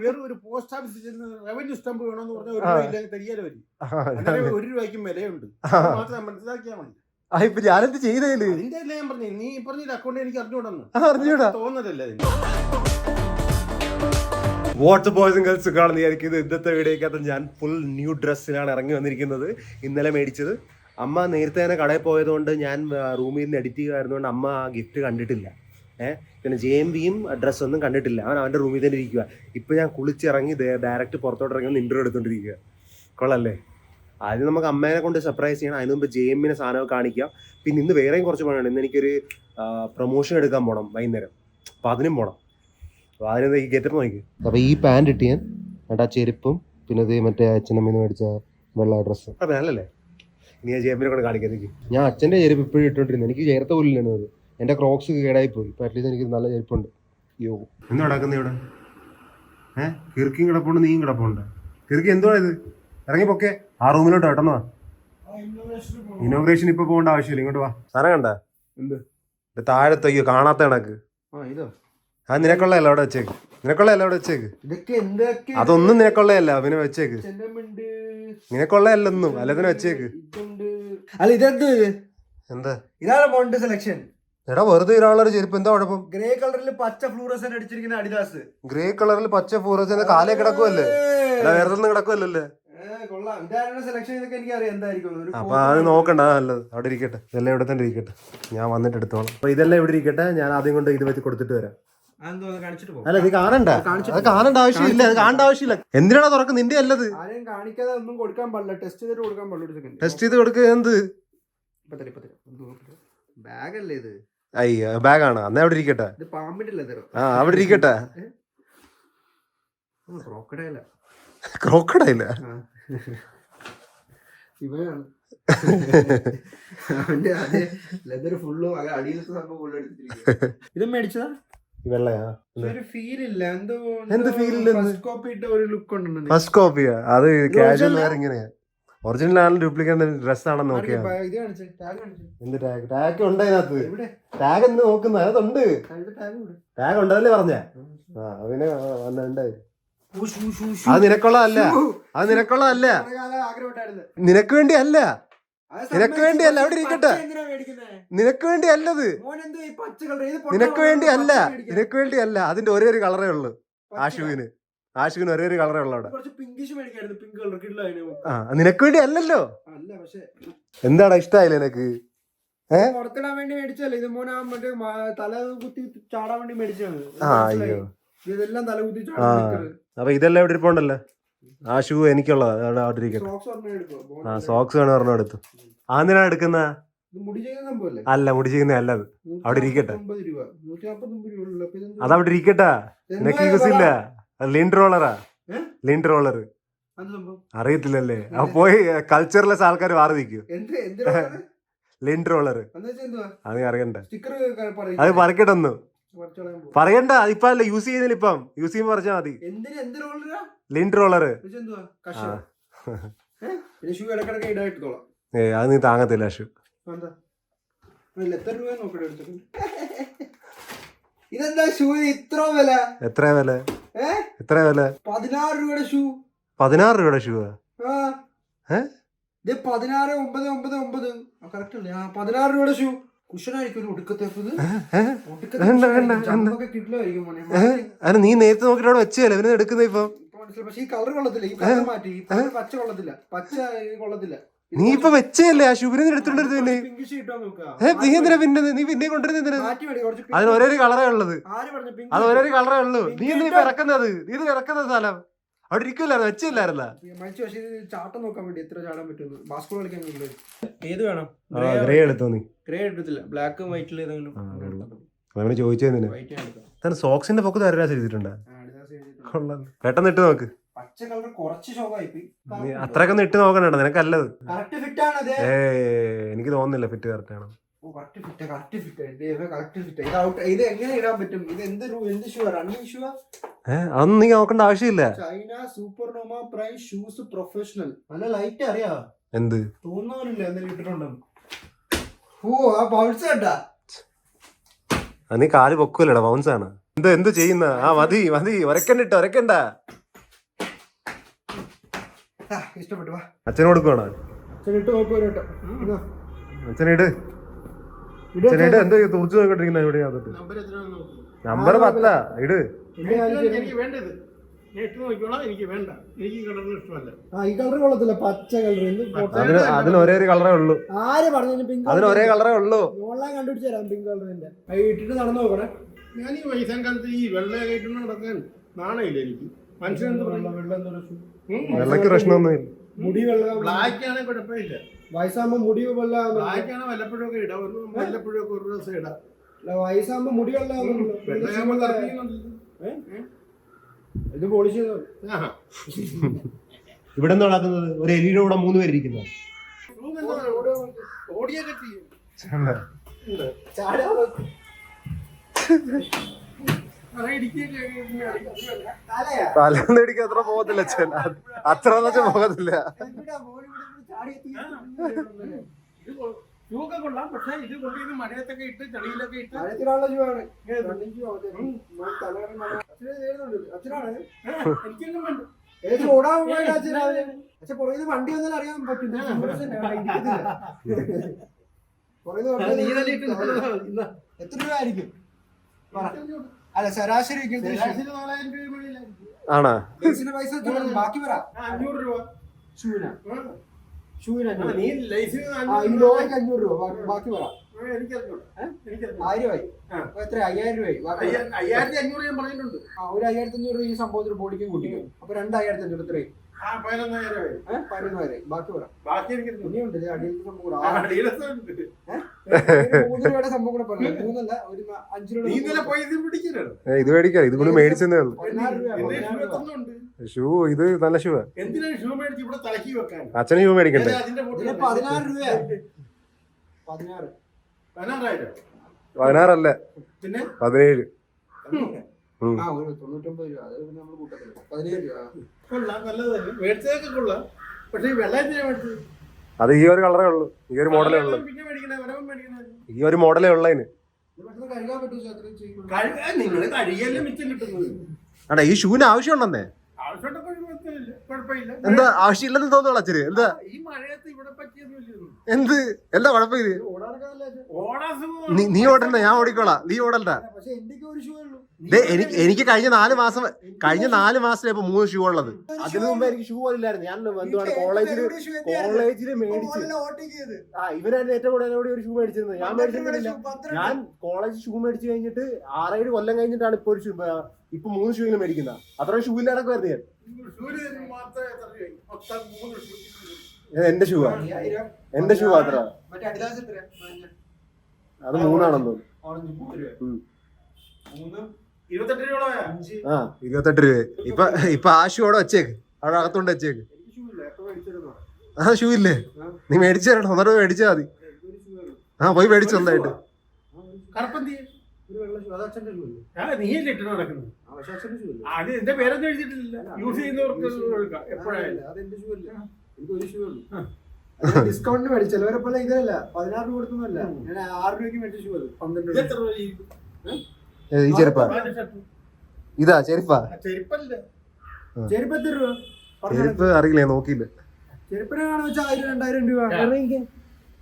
വേറെ ഒരു പോസ്റ്റ് ഓഫീസിൽ ചെന്ന് റവന്യൂ സ്റ്റംപ് വേണമെന്ന് പറഞ്ഞാൽ ഒരു. രൂപ ഇല്ലെങ്കിൽ തരികയില്ല വരും അന്നേരം ഒരു രൂപയ്ക്കും വിലയുണ്ട്. മാത്രം മനസ്സിലാക്കിയാൽ മതി. ആ, ഇപ്പൊ ഞാനെന്ത് ചെയ്തേൽ നിന്റെ അല്ലേ ഞാൻ പറഞ്ഞു നീ പറഞ്ഞ അക്കൗണ്ട് എനിക്ക് അറിഞ്ഞുകൂടെന്ന്. ആ, അറിഞ്ഞൂടാ തോന്നലല്ലേ വാട്ട് ബോയ്സും ഗേൾസും കാണുന്ന വിചാരിക്കുന്നത് ഇന്നത്തെ വീഡിയോക്കകത്ത് ഞാൻ ഫുൾ ന്യൂ ഡ്രസ്സിലാണ് ഇറങ്ങി വന്നിരിക്കുന്നത്. ഇന്നലെ മേടിച്ചത്. അമ്മ നേരത്തെ തന്നെ കടയിൽ പോയതുകൊണ്ട് ഞാൻ റൂമിൽ നിന്ന് എഡിറ്റ് ചെയ്യുമായിരുന്നുകൊണ്ട് അമ്മ ആ ഗിഫ്റ്റ് കണ്ടിട്ടില്ല. ഏഹ് പിന്നെ ജെ എം ബിയും ഡ്രസ്സൊന്നും കണ്ടിട്ടില്ല. അവൻ അവന്റെ റൂമിൽ തന്നെ ഇരിക്കുക ഇപ്പം ഞാൻ കുളിച്ചിറങ്ങി ഡയറക്റ്റ് പുറത്തോട്ട് ഇറങ്ങി ഒന്ന് ഇന്റർവ്യൂ എടുത്തോണ്ടിരിക്കുക കൊള്ളല്ലേ? ആദ്യം നമുക്ക് അമ്മേനെ കൊണ്ട് സർപ്രൈസ് ചെയ്യണം. അതിന് മുമ്പ് ജെ എമ്മിനെ സാധനമൊക്കെ കാണിക്കാം. പിന്നെ ഇന്ന് വേറെയും കുറച്ച് പണിയുണ്ട്. ഇന്ന് എനിക്കൊരു പ്രൊമോഷൻ എടുക്കാൻ പോകണം വൈകുന്നേരം. അപ്പോൾ അതിനും പോകണം അപ്പോൾ അതിന് ഈ ഗെറ്റപ്പ് നോക്കി. അപ്പോൾ ഈ പാന്റ് ഇട്ട് ഞാൻ എന്നിട്ട് ആ ചെരുപ്പും പിന്നെ ഇത് മറ്റേ അച്ഛനമ്മീന്ന് മേടിച്ച വെള്ള ഡ്രസ്സ് അതെ നല്ലല്ലേ? ഇനി ഞാൻ എമ്മിനെ കൊണ്ട് കാണിക്കാം. എനിക്ക് ഞാൻ അച്ഛന്റെ ചെരുപ്പ് ഇപ്പോഴും ഇട്ടോണ്ടിരുന്നു. എനിക്ക് ചേർത്ത പോലില്ലാണ് അത്. എന്റെ ക്രോക്സ് കേടായി പോയി ഇപ്പം അറ്റ്ലീസ്റ്റ് എനിക്ക് നല്ല ചെരുപ്പുണ്ട്. യോ എന്ത് നടക്കുന്ന ഇവിടെ? ഏഹ് കിർക്കിയും കിടപ്പുണ്ട് നീയും കിടപ്പുണ്ട്. കിർക്കി എന്തുവാ ഇത്? ഇറങ്ങി പൊക്കെ. ആ റൂമിലോട്ട് കേട്ടോ വാ. ഇനോഗ്രേഷൻ ഇപ്പൊ പോകേണ്ട ആവശ്യമില്ല ഇങ്ങോട്ട് വാ. സാധനം കണ്ട? എന്ത്? താഴത്തെ അയ്യോ കാണാത്ത കണക്ക്. ആ ഇതോ. ആ നിനക്കുള്ളതല്ല അവിടെ വെച്ചേക്ക്. നിനക്കുള്ളതല്ല അവിടെ വെച്ചേക്ക്. ഇതൊക്കെ എന്തൊക്കെ? അതൊന്നും നിനക്കുള്ളതല്ല പിന്നെ വെച്ചേക്ക്. നിനക്കുള്ളതല്ലൊന്നും അല്ലതിനെ വെച്ചേക്ക്. അല്ല ഇതെന്ത്? എന്താ? ഇതാണ് പോണ്ട് സെലക്ഷൻ എടാ വെറുതെ ഒരാളൊരു ചെരുപ്പ്. എന്താ കുഴപ്പം? ഗ്രേ കളറിൽ പച്ച ഫ്ലൂറസൻ അടിച്ചിരിക്കുന്ന അഡിദാസ് ഗ്രേ കളറിൽ പച്ച ഫ്ലൂറസ് കാലേ കിടക്കുമല്ലേ എടാ വേറെ ഒന്നും ഒരു അപ്പൊ അത് നോക്കണ്ട നല്ലത്. അവിടെ ഇരിക്കട്ടെ. ഇതെല്ലാം ഇവിടെ തന്നെ ഇരിക്കട്ടെ. ഞാൻ വന്നിട്ട് എടുത്തോളാം. അപ്പൊ ഇതെല്ലാം ഇവിടെ ഇരിക്കട്ടെ. ഞാൻ ആദ്യം കൊണ്ട് ഇത് വെച്ച് കൊടുത്തിട്ട് വരാം. അല്ല ഇത് കാണണ്ട. അത് കാണേണ്ട ആവശ്യമില്ല. അത് കാണേണ്ട ആവശ്യമില്ല. എന്തിനാണ് തുറക്ക് നിന്റെ അല്ലത്. ആരെയും കാണിക്കാതെ ഒന്നും കൊടുക്കാൻ പാടില്ല. ടെസ്റ്റ് ചെയ്തിട്ട് കൊടുക്കാൻ പാടില്ല. ടെസ്റ്റ് ചെയ്ത് കൊടുക്കുക എന്ത്? ബാഗല്ലേ ഇത്? അയ്യോ ബാഗാണ്. അന്നേ അവിടെ ഇരിക്കട്ടെ. ഇത് പാമ്പിന്റെ ലെതർ ആ അവിടെ ഇരിക്കട്ടെ. ക്രോക്കഡൈല ക്രോക്കഡൈല ഇവനാണ് അവന്റെ അതേ ലെതർ ഫുള്ളും അടിയിലത്തെ സംഭവം ഫുള്ള് എടുത്തിരിക്കും ഇത് മേടിച്ചതാ? വെള്ളയാ? ഒരു ഫീൽ ഇല്ല. എന്തോ എന്ത് feel ഫസ്റ്റ് കോപ്പി ഇട്ട ഒരു ലുക്ക് ഉണ്ടെന്ന് ഫസ്റ്റ് കോപ്പിയാ അത് കാഷ്വൽ വേറെ ഇങ്ങനെയാ. ഒറിജിനൽ ആണ് ഡ്യൂപ്ലിക്കേറ്റ് ഡ്രസ് ആണെന്ന് നോക്കിയാ. എന്ത് ടാഗ് ടാഗ് ഉണ്ട് അതിനകത്ത്. ടാഗ് എന്ന് നോക്കുന്ന അതുണ്ട് ടാഗ് ഉണ്ടല്ലേ പറഞ്ഞ? ആ ഊഷ്. അത് നിനക്കുള്ളതല്ല. അത് നിനക്കുള്ളതല്ല. നിനക്ക് വേണ്ടി അല്ല നിനക്ക് വേണ്ടി അല്ല അവിടെ ഇരിക്കട്ടെ. നിനക്ക് വേണ്ടി അല്ലത്? നിനക്ക് വേണ്ടി അല്ല നിനക്ക് വേണ്ടി അല്ല അതിന്റെ ഒരേ ഒരു കളറേ ഉള്ളു. ആ ആഷുവിന് ആഷുവിന് ഒരേ ഒരു കളറേ ഉള്ളൂ അവിടെ. കുറച്ച് പിങ്കിഷ് മേടിക്കായിരുന്നു. പിങ്ക് കളർ കിട്ടില്ല അതിന് ആ നിനക്ക് വേണ്ടി അല്ലല്ലോ. അല്ല പക്ഷേ എന്താടാ ഇഷ്ടായില്ലേ നിനക്ക്? പുറത്തിടാൻ വേണ്ടി മേടിച്ചല്ലേ ഇത് മോനെ മറ്റേ മ- തല കുത്തി ചാടാൻ വേണ്ടി മേടിച്ചാണ് ആ അയ്യോ. ഇതെല്ലാം തല കുത്തി ആ. ചാടാൻ അപ്പൊ ഇതെല്ലാം ഇവിടെ ഇരിപ്പുണ്ടല്ലോ? ആശു ഷൂ എനിക്കുള്ളതാ. അവിടെ അവിടെ ഇരിക്കട്ടെ. സോക്സ് പറഞ്ഞ എടുക്കും ആ സോക്സ് വേണം പറഞ്ഞു എടുത്തു. ആന്തിനാ എടുക്കുന്ന? അല്ല മുടി ചെയ്യുന്ന സംഭവല്ലേ? അല്ല മുടി ചെയ്യുന്ന അല്ലത്. അവിടെ ഇരിക്കട്ടെ. രൂപ. നൂറ്റി നാപ്പത്തൊമ്പത് രൂപ ഉള്ളൂ. അപ്പൊ ഇതെന്ത് അതവിടെ ഇരിക്കട്ടെ. നിനക്ക് യൂസ് ഇല്ല. ലിൻഡ് റോളറാ? ലിൻഡ് റോളർ അറിയത്തില്ലല്ലേ. അപ്പൊ പോയി കൾച്ചറിലെ ആൾക്കാർ മാറി നിൽക്കും. ലിൻഡ് റോളർ അത് അറിയണ്ട. അത് പറിക്കട്ടൊന്നു പറയണ്ട ഇപ്പൊ അല്ല യൂസ് ചെയ്യുന്നില്ല ഇപ്പം. യൂസ് ചെയ്യുമ്പോ പറഞ്ഞാൽ മതി. ലിൻഡ് റോളർ ഏ? അത് നീ താങ്ങത്തില്ല ഷൂ ഇതെന്താ ഷൂ ഇത്ര വില? എത്ര വില? എത്ര വില? പതിനാറ് രൂപയുടെ ഷൂ. പതിനാറ് രൂപയുടെ ഷൂ ഏ? പതിനാറ് ഒമ്പത് ഒമ്പത് ഒമ്പത്. കറക്റ്റ് അല്ലേ? പതിനാറ് രൂപയുടെ ഷൂ. നീ നേരത്തെ നോക്കിട്ട് അവിടെ വെച്ചല്ലേ ഇവന് എടുക്കുന്ന ഇപ്പം? പക്ഷെ ഈ കളർ കൊള്ളത്തില്ല. ഈ കളർ മാറ്റി. പച്ച കൊള്ളത്തില്ല. പച്ച കൊള്ളത്തില്ല. നീ ഇപ്പൊ വെച്ചല്ലേ ആ ശുഭിനെ എടുത്തോണ്ടിരുന്നു പിന്നെ പിങ്കിഷ് കിട്ടാൻ നോക്കുക ഏ നീ എന്തിനാ പിന്നെ നീ പിന്നെ കൊണ്ടുവരുന്ന അതിന് ഒരേ ഒരു കളറേ ഉള്ളത്. ആര് പറഞ്ഞു pink അത് ഒരേ ഒരു കളറേ ഉള്ളൂ. നീ എന്തിനാ ഇപ്പൊ ഇറക്കുന്നത് നീ ഇത് ഇറക്കുന്ന സ്ഥലം. അവിടെ ഇരിക്കില്ലായിരുന്നു? വെച്ചില്ലായിരുന്ന? ചോദിച്ചു ചാട്ടം നോക്കാൻ വേണ്ടി എത്ര ചാടാൻ പറ്റുന്നു ബാസ്കറ്റ് കളിക്കാൻ വേണ്ടി ഏത് വേണം? ഗ്രേ എടുത്തോ നീ? ഗ്രേ എടുത്തില്ല. ബ്ലാക്കും വൈറ്റിൽ ഏതെങ്കിലും. ചോദിച്ചതിന് സോക്സിന്റെ പൊക്കത്ത് Adidas പെട്ടെന്ന് ഇട്ട് നോക്ക്. പച്ച കളർ കുറച്ച് ഷോക്കായി നീ അത്രയൊക്കെ ഇട്ട് നോക്കണ്ട നിനക്കല്ലത് കറക്റ്റ് ഫിറ്റ് ആണ് അതെ. എനിക്ക് തോന്നുന്നില്ല ഫിറ്റ് കറക്റ്റ് ആണ്. Correct fit correct fit correct fit ഇത് ഔട്ട് ഇത് എങ്ങനെ ഇടാൻ പറ്റും? ഇത് എന്ത് രു- എന്ത് ഷൂ റണ്ണിങ് ഷൂ ഏഹ് അതൊന്നും നീ നോക്കേണ്ട ആവശ്യമില്ല. ചൈന സൂപ്പർ നോമ പ്രൈസ് ഷൂസ് പ്രൊഫഷണൽ നല്ല ലൈറ്റ് അറിയാ? എന്ത്? തോന്നുന്നില്ല എന്തെങ്കിലും ഇട്ടിട്ടുണ്ടെന്ന്. ഓ ആ നീ കാൽ പൊക്കൂലടാ ബൗൺസ് ആണ്. എന്ത് എന്ത് ചെയ്യുന്ന? ആ മതി മതി. ഒരക്കണ്ടിട്ട് ഒരക്കണ്ട ഇഷ്ടപ്പെട്ടു വാ. അച്ഛന് കൊടുക്കുവാണോ? ചെറിട്ട് നോക്കൂ ഒരു വട്ടം. ഇതാ. അച്ഛനിട്. ഇട് അച്ഛനിട്. എന്ത് തുറച്ചു നോക്കിട്ടിരിക്കുന്ന ഇവിടെ അകത്ത്. നമ്പർ എത്രയാണെന്ന് നോക്ക്. നമ്പർ പത്താ. ഇട്. ഇനി എനിക്ക് വേണ്ടത്. ഞാൻ ഇട്ട് നോക്കിക്കോളാം എനിക്ക് വേണ്ട. എനിക്ക് കളറിന് ഇഷ്ടമല്ല. ആ ഈ കളർ കൊള്ളത്തില്ല. പച്ച കളർ എന്ത് പൊട്ട- അതിന് അതിന് ഒരേ ഒരു കളറേ ഉള്ളൂ. ആര് പറഞ്ഞു പിങ്ക് അതിന് ഒരേ കളറേ ഉള്ളൂ. ഓൺലൈൻ കണ്ടുപിടിച്ച് തരാം പിങ്ക് കളറിന്റെ ഇട്ടിട്ട് നടന്നു നോക്കണേ. ഞാൻ ഈ വയസ്സാൻ കാലത്ത് ഈ വെള്ള കയറ്റുന്ന നടക്കാൻ നാണയില്ല എനിക്ക്. വെള്ളക്ക് പ്രശ്നമൊന്നുമില്ല. മുടി വെള്ളം ബ്ലാക്ക് ആണെങ്കിൽ കുഴപ്പമില്ല. വയസ്സാകുമ്പോ മുടി വെള്ളം ബ്ലാക്ക് ആണ് വല്ലപ്പോഴും ഒക്കെ ഇടാം. ഒരു വല്ലപ്പോഴും ഒക്കെ ഒരു ദിവസം ഇടാം. വയസ്സാകുമ്പോ മുടി വെള്ളം. ഇത് പോളിഷ്. ഇവിടെ നിന്ന് നടക്കുന്നത്? ഒരു എലിയുടെ കൂടെ മൂന്ന് പേരിരിക്കുന്നു ഓടിയൊക്കെ ചെയ്യും. ചാടാ ആ, ഇടിക്കുകയൊക്കെ ചെയ്യും. തലയാ തലേന്ന് ഇടിക്കാൻ അത്ര പോകത്തില്ല അച്ഛൻ അത്ര വെച്ചാൽ പോകത്തില്ല? ഇത് കൊണ്ടുപോയി മഴയത്തൊക്കെ ഇട്ട് ചെളിയിലൊക്കെ ഇട്ട്. എനിക്കൊന്നും ഓടാൻ വണ്ടി എത്ര രൂപ ആയിരിക്കും പറ. അല്ല ശരാശരി. ആണാ? പൈസ ബാക്കി പറ. അഞ്ഞൂറ് രൂപ. ഷൂവിനാ. ഷൂവിന് അഞ്ഞൂറ്. രൂപ. ബാക്കി പറ. അപ്പൊ എത്ര? അയ്യായിരം രൂപയായി. അയ്യായിരത്തി അഞ്ഞൂറ് ഞാൻ പറഞ്ഞിട്ടുണ്ട്. ആ ഒരു അഞ്ഞൂറ് ഈ സംഭവത്തിൽ ബോഡിക്ക് കൂട്ടിക്കും. അപ്പൊ രണ്ടായിരത്തി അഞ്ഞൂറ് ഇത്രയും പതിനൊന്നായിരം ബാക്കി പറ. ഇനിയുണ്ട് അടിയിലത്തെ സംഭവം കൂടെ. പറഞ്ഞു? മൂന്നല്ല ഒരു അഞ്ച് ഇത് മേടിക്കാം. ഇത് കൂടി മേടിച്ചതേ ഉള്ളൂ. ഷൂ ഇത് നല്ല ഷൂ എന്തിനാണ് ഷൂ മേടിച്ച് ഇവിടെ തലക്കി വെക്കാൻ? അച്ഛന് ഷൂ മേടിക്കണ്ടേ? പതിനാറ് രൂപ പതിനാറ് പതിനാറല്ല? പിന്നെ? പതിനേഴ്. അത് ഈ ഒരു കളറേ ഉള്ളൂ. ഈ ഒരു മോഡലേ ഉള്ളൂ. പിന്നെ മേടിക്കണേ വരവും മേടിക്കണേ ഈ ഒരു മോഡലേ ഉള്ളതിന് അടാ ഈ ഷൂവിന് ആവശ്യം ഉണ്ടെന്നേ എന്താ ആവശ്യമില്ലെന്ന് തോന്നുന്നു അച്ഛന്. എന്താ? ഈ മഴയത്ത് എന്ത്? എന്താ കുഴപ്പം ഇത്? നീ ഓടണ്ട ഞാൻ ഓടിക്കോളാം. നീ ഓടണ്ട. പക്ഷെ എന്റെയൊക്കെ ഒരു ഷൂ ഉള്ളൂ ദേ, എനിക്ക് എനിക്ക് കഴിഞ്ഞ നാല് മാസം കഴിഞ്ഞ നാല് മാസത്തിലെ ഇപ്പൊ മൂന്ന് ഷൂ ഉള്ളത്. അതിനു മുമ്പ് എനിക്ക് ഷൂ പോലും ഇല്ലായിരുന്നു. ഞാൻ എന്തുവാണ് കോളേജിൽ കോളേജിൽ മേടിച്ചു. ആ ഇവരായിരുന്നു ഏറ്റവും കൂടുതൽ ഒരു ഷൂ മേടിച്ചിരുന്നത്. ഞാൻ മേടിച്ചിട്ടില്ല. ഞാൻ കോളേജ് ഷൂ മേടിച്ചു കഴിഞ്ഞിട്ട് ആറേഴ് കൊല്ലം കഴിഞ്ഞിട്ടാണ് ഇപ്പൊ ഒരു ഷൂ ഇപ്പൊ മൂന്ന് ഷൂവിന് മേടിക്കുന്ന അത്ര ഷൂ ഇല്ലാതൊക്കെ വരുന്നത് മൂന്ന് ഷൂ. ആണ് എന്റെ ഷൂ എന്റെ ഷൂ മാത്രമാണ്. അത് മൂന്നാണെന്ന് ആ ഇരുപത്തെട്ട് രൂപ. ഇപ്പൊ ഇപ്പൊ ആ ഷൂ അവിടെ വെച്ചേക്ക്. അവിടെ അകത്തോണ്ട് വെച്ചേക്ക്. എനിക്ക് ഷൂ ഇല്ല. എപ്പോ മേടിച്ചിരുന്നോ ആ ഷൂ ഇല്ലേ? നീ മേടിച്ചു തരണം. ഒന്നര മേടിച്ചാ മതി. ആ പോയി മേടിച്ചു സ്വന്തമായിട്ട് കറുപ്പന്തി ഒരു വെള്ള ഷൂ അത് എന്റെ പേരൊന്നും എഴുതിയിട്ടില്ല യൂസ് ചെയ്യുന്നവർക്ക് എപ്പോഴായാലും. ഡിസ്കൗണ്ട് മേടിച്ചു ചിലവരെ പോലെ ഇതല്ല പതിനാറ് രൂപ കൊടുത്തൊന്നുമല്ല. ഞാൻ ആറ് രൂപയ്ക്ക് മേടിച്ച ഷൂ അത്. പന്ത്രണ്ട് ഇത് രൂപ. എത്ര രൂപ ഈ ചെരുപ്പാ? ഇതാ ചെരുപ്പാ. ചെരുപ്പ് എത്ര രൂപ. ചെരുപ്പ് അറിയില്ല നോക്കിയില്ല. ചെരുപ്പിനെ കാണാൻ വെച്ചാൽ ആയിരം രണ്ടായിരം രൂപ.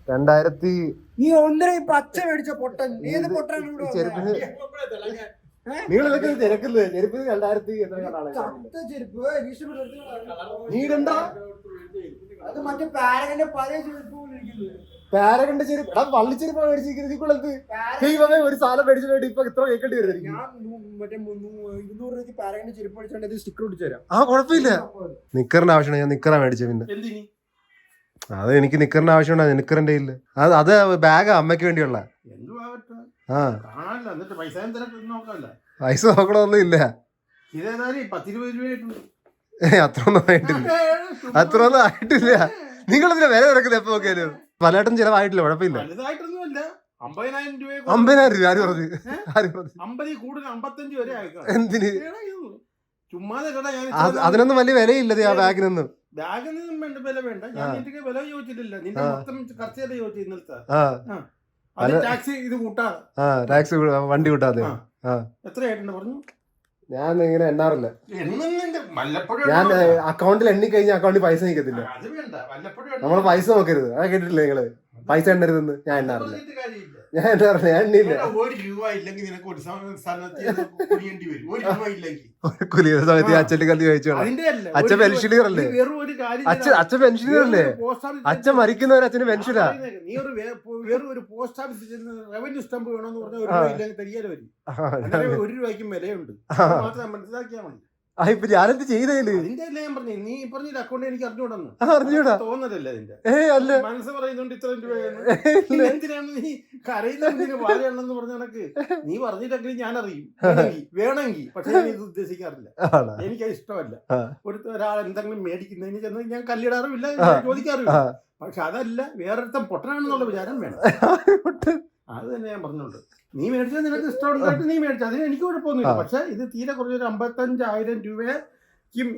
രണ്ടായിരത്തി ഈ ഒന്നര പച്ച മേടിച്ച പൊട്ടൻ. ഏത് പൊട്ടനാണ് ഇവിടെ? ചെരുപ്പിന്? നിങ്ങൾ ഇതൊക്കെ തിരക്കുന്നത്? ചെരുപ്പിന് രണ്ടായിരത്തി ചത്ത ചെരുപ്പ്. നീ അത് മറ്റേ പാരകന്റെ പഴയ ചെരുപ്പ് പാരകന്റെ ചെരുപ്പ്. എടാ വള്ളിച്ചെരുപ്പാ മേടിച്ചിരിക്കുന്നത് ദൈവമേ ഒരു സാധനം മേടിച്ചിട്ട് ഇപ്പൊ ഇത്ര കേൾക്കേണ്ടി വരുന്നത് ഞാൻ മറ്റേ മുന്നൂ- ഇരുന്നൂറ് രൂപയ്ക്ക് പാരകന്റെ ചെരുപ്പ് മേടിച്ചോണ്ട് ഇത് സ്റ്റിക്കർ ഒട്ടിച്ചു തരാം ആ കുഴപ്പമില്ല. നിക്കറിന്റെ ആവശ്യമാണ് ഞാൻ നിക്കറാ മേടിച്ചത് പിന്നെ. എന്തിനി? അത് എനിക്ക് നിക്കറിന്റെ ആവശ്യമുണ്ടായിരുന്നു നിക്കറിന്റെ ഇല്ല അത് അത് ബാഗാ അമ്മയ്ക്ക് വേണ്ടിയുള്ള. ആ. കാണാനല്ല എന്നിട്ട് പൈസ എന്തിനൊക്കെ പൈസ നോക്കണമൊന്നും ഇല്ല. ഇതേതായാലും പത്തിരുപത് രൂപയായിട്ടുണ്ട് ഏ അത്ര ഒന്നും ആയിട്ടില്ല അത്ര ഒന്നും ആയിട്ടില്ല. നിങ്ങൾ ഇതിന്റെ വില ഇറക്കുന്നത് എപ്പോ നോക്കിയാലും? പലവട്ടം ചിലവായിട്ടില്ല കുഴപ്പമില്ല. വലുതായിട്ടൊന്നുമല്ല. അമ്പതിനായിരം രൂപ അമ്പതിനായിരം രൂപ ആര് പറഞ്ഞു? ആര് പറഞ്ഞു? അമ്പതിൽ കൂടുതൽ അമ്പത്തഞ്ച് വരെ അയക്കാം എന്തിന്? ചുമ്മാതെ കേട്ടാ ഞാൻ അത് അതിനൊന്നും വലിയ വിലയില്ലത് ആ ബാഗിനൊന്നും. ബാഗിനൊന്നും വേണ്ട വില വേണ്ട. ഞാൻ നിന്റെ വില ചോദിച്ചിട്ടില്ല. നിന്റെ. മൊത്തം ചോദിച്ചു ഇന്നലത്തെ. ടാക്സി ഇത് കൂട്ടാതെ ആ ടാക്സി വണ്ടി കൂട്ടാതെ. ആ. എത്രയായിട്ടുണ്ട് പറഞ്ഞു? ഞാൻ ഇങ്ങനെ എണ്ണാറില്ല. ഞാൻ അക്കൗണ്ടിൽ എണ്ണി കഴിഞ്ഞ അക്കൗണ്ടിൽ പൈസ നിൽക്കത്തില്ല നമ്മൾ എണ്ണുന്നുണ്ട്. പൈസ നോക്കരുത്. അത് കേട്ടിട്ടില്ലേ നിങ്ങൾ? പൈസ എണ്ണരുതെന്ന് ഞാൻ എണ്ണാറില്ല. ഞാൻ എന്താ ഞാൻ ഇല്ല ഒരു രൂപ ഇല്ലെങ്കിൽ നിനക്ക് ഒരു സ്ഥലത്ത് വരും. ഒരു രൂപ ഇല്ലെങ്കിൽ. കുലിയ സമയത്ത് അച്ഛന്റെ കല്ല് ചോദിച്ചു അല്ല അച്ഛൻ പെൻഷനീർ അല്ലേ? നീ ഒരു കാര്യം അച്ഛൻ അച്ഛൻ പെൻഷനീർ അല്ലേ? അച്ഛൻ മരിക്കുന്നവരെ അച്ഛന് പെൻഷനാ നീ ഒരു വെറും ഒരു പോസ്റ്റ് ഓഫീസിൽ ചെന്ന് റവന്യൂ സ്റ്റംപ് വേണമെന്ന് പറഞ്ഞാൽ ഒരു രൂപ ഇല്ലെങ്കിൽ വരും ഒരു രൂപയ്ക്കും വിലയുണ്ട്. മാത്രം മനസ്സിലാക്കിയാൽ മതി. ആ ഇപ്പൊ ഞാനെന്ത് ചെയ്തേൽ ഞാൻ പറഞ്ഞു നീ പറഞ്ഞ അക്കൗണ്ട് എനിക്ക് അറിഞ്ഞൂടാ. തോന്നലല്ലേ അതിന്റെ ഏ അല്ല. മനസ്സ് പറയുന്നുണ്ട് ഇത്രയും രൂപ. എന്തിനാണ് നീ കരയുന്നതിന് വാഴയാണെന്ന് പറഞ്ഞ കണക്ക്. നീ പറഞ്ഞിട്ടെങ്കിലും ഞാൻ അറിയും വേണമെങ്കിൽ. പക്ഷെ ഞാൻ ഇത് ഉദ്ദേശിക്കാറില്ല. എനിക്ക് ഇഷ്ടമല്ല. ഒരു ഒരാൾ എന്തെങ്കിലും മേടിക്കുന്നതിന് ചെന്ന് ഞാൻ കല്ലിടാറുമില്ല ചോദിക്കാറില്ല പക്ഷെ അതല്ല വേറൊരുത്തം പൊട്ടനാണെന്നുള്ള വിചാരം വേണം. അത് തന്നെ ഞാൻ പറഞ്ഞോണ്ട് നീ മേടിച്ചത് നിനക്ക് ഇഷ്ടമുണ്ടായിട്ട് നീ മേടിച്ചു അതിന് എനിക്ക് കുഴപ്പമൊന്നുമില്ല. പക്ഷെ ഇത് തീരെ കുറഞ്ഞൊരു അമ്പത്തഞ്ചായിരം രൂപയ്ക്കും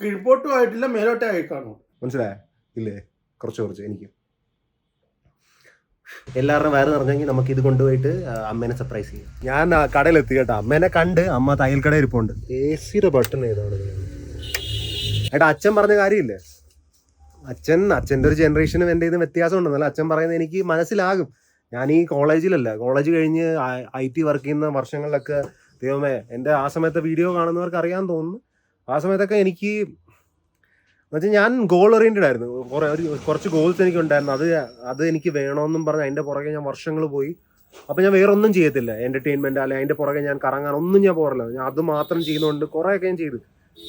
കീഴ്പോട്ടും ആയിട്ടില്ല മേലോട്ടേ ആയി കാണും മനസ്സിലായ? ഇല്ലേ? കുറച്ച് കുറച്ച്. എനിക്ക് എല്ലാവരുടെയും വയറ് നിറഞ്ഞെങ്കിൽ നമുക്ക് ഇത് കൊണ്ടുപോയിട്ട് അമ്മേനെ സർപ്രൈസ് ചെയ്യാം. ഞാൻ കടയിലെത്തി കേട്ടോ. അമ്മേനെ കണ്ട് അമ്മ തയ്യൽ കട ഇരിപ്പുണ്ട്. എ സിയുടെ ബട്ടൺ ഏതാണ്? ഏട്ടാ അച്ഛൻ പറഞ്ഞ കാര്യമില്ലേ? അച്ഛൻ അച്ഛന്റെ ഒരു ജനറേഷനും എന്റെ ഇതും വ്യത്യാസം ഉണ്ടെന്നല്ല അച്ഛൻ പറയുന്നത് എനിക്ക് മനസ്സിലാകും. ഞാൻ ഈ കോളേജിലല്ല. കോളേജ് കഴിഞ്ഞ് ഐ ടി വർക്ക് ചെയ്യുന്ന വർഷങ്ങളിലൊക്കെ ദൈവമേ എന്റെ ആ സമയത്തെ വീഡിയോ കാണുന്നവർക്ക് അറിയാൻ തോന്നുന്നു. ആ സമയത്തൊക്കെ എനിക്ക് എന്നുവെച്ചാൽ ഞാൻ ഗോൾ ഓറിയന്റഡ് ആയിരുന്നു. കുറെ ഒരു കുറച്ച് ഗോൾസ് എനിക്ക് ഉണ്ടായിരുന്നു അത് അത് എനിക്ക് വേണമെന്നും പറഞ്ഞ് അതിന്റെ പുറകെ ഞാൻ വർഷങ്ങൾ പോയി. അപ്പൊ ഞാൻ വേറെ ഒന്നും ചെയ്യത്തില്ല. എന്റർടൈൻമെന്റ് അല്ലെ അതിന്റെ പുറകെ ഞാൻ കറങ്ങാൻ ഒന്നും ഞാൻ പോറില്ല ഞാൻ അത് മാത്രം ചെയ്യുന്നതുകൊണ്ട് കുറേയൊക്കെ ഞാൻ ചെയ്തു.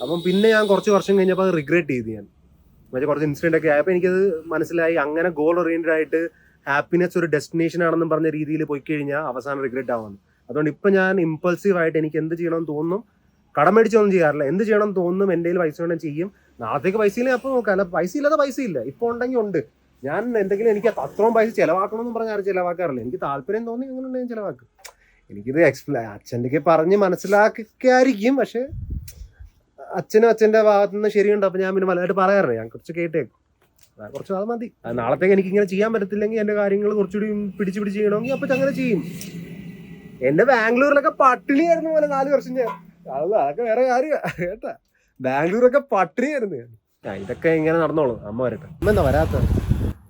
അപ്പം പിന്നെ ഞാൻ കുറച്ച് വർഷം കഴിഞ്ഞപ്പോൾ അത് റിഗ്രറ്റ് ചെയ്തു ഞാൻ. എന്നുവെച്ചാൽ കുറച്ച് ഇൻസിഡന്റ് ഒക്കെ ആയപ്പോൾ എനിക്കത് മനസ്സിലായി. അങ്ങനെ ഗോൾ ഓറിയന്റഡ് ആയിട്ട് ഹാപ്പിനെസ് ഒരു ഡെസ്റ്റിനേഷൻ ആണെന്നും പറഞ്ഞ രീതിയിൽ പോയി കഴിഞ്ഞാൽ അവസാനം റിഗ്രറ്റ് ആവുന്നു. അതുകൊണ്ട് ഇപ്പം ഞാൻ ഇമ്പൾസീവ് ആയിട്ട് എനിക്ക് എന്ത് ചെയ്യണമെന്ന് തോന്നും കടമേടിച്ചൊന്നും ചെയ്യാറില്ല. എന്ത് ചെയ്യണം തോന്നും എന്റെ കയ്യിൽ പൈസ വേണം ചെയ്യും. നാളത്തേക്ക് പൈസ ഇല്ല അപ്പൊ നോക്കാം. അല്ല പൈസ ഇല്ലാതെ പൈസ ഇല്ല. ഇപ്പോൾ ഉണ്ടെങ്കിൽ ഉണ്ട്. ഞാൻ എന്തെങ്കിലും എനിക്ക് അത്രയും പൈസ ചിലവാക്കണം എന്ന് പറഞ്ഞാൽ ആരും ചിലവാക്കാറില്ല. എനിക്ക് താല്പര്യം തോന്നി അങ്ങനെ ഉണ്ടെങ്കിൽ ചിലവാക്കും. എനിക്കിത് എക്സ്പ്ലെ അച്ഛന്റെ പറഞ്ഞ് മനസ്സിലാക്കിയായിരിക്കും പക്ഷെ അച്ഛനും അച്ഛന്റെ ഭാഗത്തു നിന്ന് ശരിയുണ്ട്. അപ്പൊ ഞാൻ പിന്നെ മലയായിട്ട് പറയാറില്ല. ഞാൻ കുറച്ച് കേട്ടേക്കും. കുറച്ച് അത് മതി. നാളത്തേക്ക് എനിക്ക് ഇങ്ങനെ ചെയ്യാൻ പറ്റത്തില്ലെങ്കിൽ എന്റെ കാര്യങ്ങൾ കുറച്ചുകൂടി പിടിച്ച് പിടിച്ച് ചെയ്യണമെങ്കിൽ അപ്പം അങ്ങനെ ചെയ്യും. എന്റെ ബാംഗ്ലൂരിലൊക്കെ പട്ടിണിയായിരുന്നു പോലെ നാല് വർഷം ഞാൻ. അത് അതൊക്കെ വേറെ കാര്യ കേട്ടാ. ബാംഗ്ലൂരൊക്കെ പട്ടിണിയായിരുന്നു. ഞാൻ ഇതൊക്കെ ഇങ്ങനെ നടന്നോളൂ. അമ്മ വരട്ടെ. അമ്മ എന്താ വരാത്ത?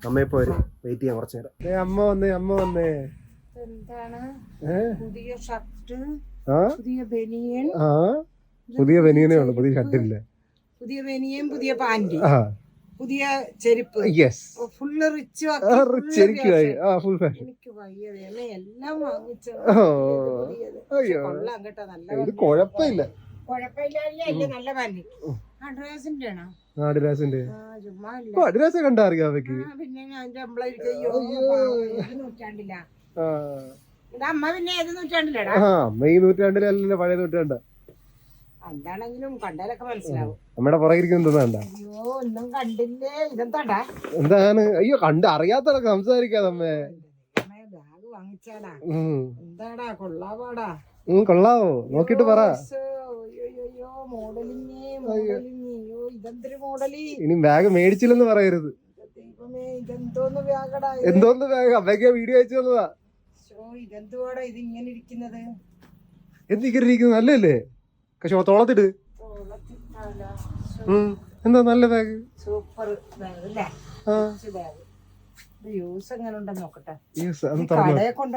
അമ്മ ഇപ്പൊ വരും വെയിറ്റ് ചെയ്യാൻ കുറച്ചു നേരം. അമ്മ വന്നേ അമ്മ വന്നേ. എന്താണ്? പുതിയ ഷർട്ട് പുതിയ ബനിയൻ. പുതിയ ബനിയനേ ഉള്ളു പുതിയ ഷർട്ടില്ല പുതിയ ബനിയൻ പുതിയ പാന്റ്. പുതിയ ചെരുപ്പ്. യെസ് ഫുള്ള് റിച്ച് ശരിക്കുമായി ആ ഫുൾ ഫാഷൻ എനിക്ക് വയ്യ എല്ലാം വാങ്ങിച്ചു ഓ. അയ്യോ. കൊള്ളാം കേട്ടോ നല്ല ഇത് കുഴപ്പമില്ല. കണ്ടാ അറിയാം അവയ്ക്ക് അമ്മ പിന്നെ ഏത് നൂറ്റാണ്ടിലടാ? അമ്മ ഈ നൂറ്റാണ്ടിലല്ലല്ലോ പഴയ നൂറ്റാണ്ട. എന്താണെങ്കിലും കണ്ടാലൊക്കെ മനസ്സിലാവും. അമ്മയുടെ പുറകിരിക്കുന്നത് വേണ്ട. അയ്യോ ഒന്നും കണ്ടില്ലേ? ഇതെന്താടാ? എന്താണ്? അയ്യോ കണ്ട് അറിയാത്തടക്കം സംസാരിക്കാതെ അമ്മേ. ബാഗ് വാങ്ങിച്ചാടാ. എന്താടാ കൊള്ളാവാടാ. കൊള്ളാവോ? നോക്കിട്ട് പറ അയ്യോ മോഡലിങ് മോഡലിങ് അയ്യോ ഇതെന്തൊരു മോഡലി ഇനി ബാഗ് മേടിച്ചില്ലെന്ന് പറയരുത്? എന്തോന്ന് ബാഗ് അമ്മയ്ക്ക് വീഡിയോ അയച്ചു തന്നതാ. ഇതെന്തുവാടാ ഇത് ഇങ്ങനെ ഇരിക്കുന്നത്? നല്ലല്ലേ പക്ഷെ തോളത്തിട്ട്. എന്താ നല്ല ബാഗ് സൂപ്പർ ബാഗ് അല്ലേ ബാഗ് യൂസ് എങ്ങനെ ഉണ്ടെന്ന് നോക്കട്ടെ. യെസ് അത് ഈ തുറന്നു കടയെ കൊണ്ടു